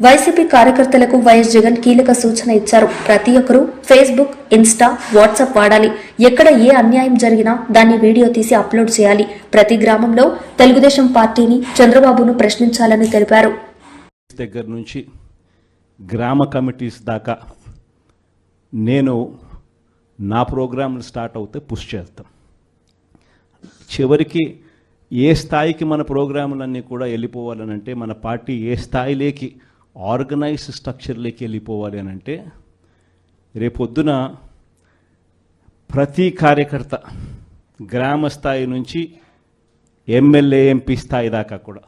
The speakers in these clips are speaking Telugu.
వైసీపీ కార్యకర్తలకు వైఎస్ జగన్ కీలక సూచన ఇచ్చారు. ప్రతి ఒక్కరూ ఫేస్బుక్ ఇన్స్టా వాట్సాప్ వాడాలి. ఎక్కడ ఏ అన్యాయం జరిగినా దాన్ని వీడియో తీసి అప్లోడ్ చేయాలి. ప్రతి గ్రామంలో తెలుగుదేశం పార్టీని చంద్రబాబును ప్రశ్నించాలని తెలిపారు. దగ్గర నుంచి గ్రామ కమిటీస్ దాకా నేను నా ప్రోగ్రాంలు స్టార్ట్ అవుతే పుష్ చేస్తాం. చివరికి ఏ స్థాయికి మన ప్రోగ్రాములన్నీ కూడా వెళ్ళిపోవాలనంటే మన పార్టీ ఏ స్థాయిలోకి ఆర్గనైజ్ స్ట్రక్చర్లోకి వెళ్ళిపోవాలి అని అంటే రేపొద్దున ప్రతి కార్యకర్త గ్రామ స్థాయి నుంచి ఎమ్మెల్యే ఎంపీ స్థాయి దాకా కూడా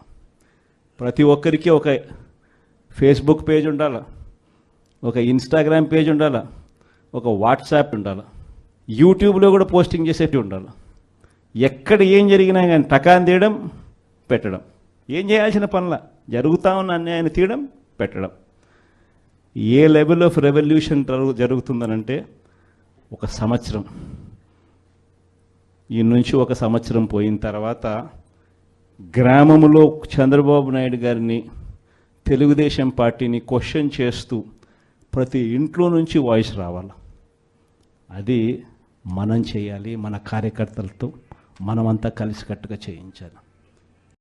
ప్రతి ఒక్కరికి ఒక ఫేస్బుక్ పేజ్ ఉండాలా? ఒక ఇన్స్టాగ్రామ్ పేజ్ ఉండాలా? ఒక వాట్సాప్ ఉండాలి? యూట్యూబ్లో కూడా పోస్టింగ్ చేసేటి ఉండాలి? ఎక్కడ ఏం జరిగినా కానీ టకాన్ తీయడం పెట్టడం. ఏం చేయాల్సిన పనుల? జరుగుతా ఉన్న అన్యాయాన్ని తీయడం పెట్టడం. ఏ లెవెల్ ఆఫ్ రెవల్యూషన్ జరుగుతుందనంటే ఒక సంవత్సరం. ఈ నుంచి ఒక సంవత్సరం పోయిన తర్వాత గ్రామంలో చంద్రబాబు నాయుడు గారిని తెలుగుదేశం పార్టీని క్వశ్చన్ చేస్తూ ప్రతి ఇంట్లో నుంచి వాయిస్ రావాలి. అది మనం చేయాలి మన కార్యకర్తలతో మనమంతా కలిసికట్టుగా చేయించాలి.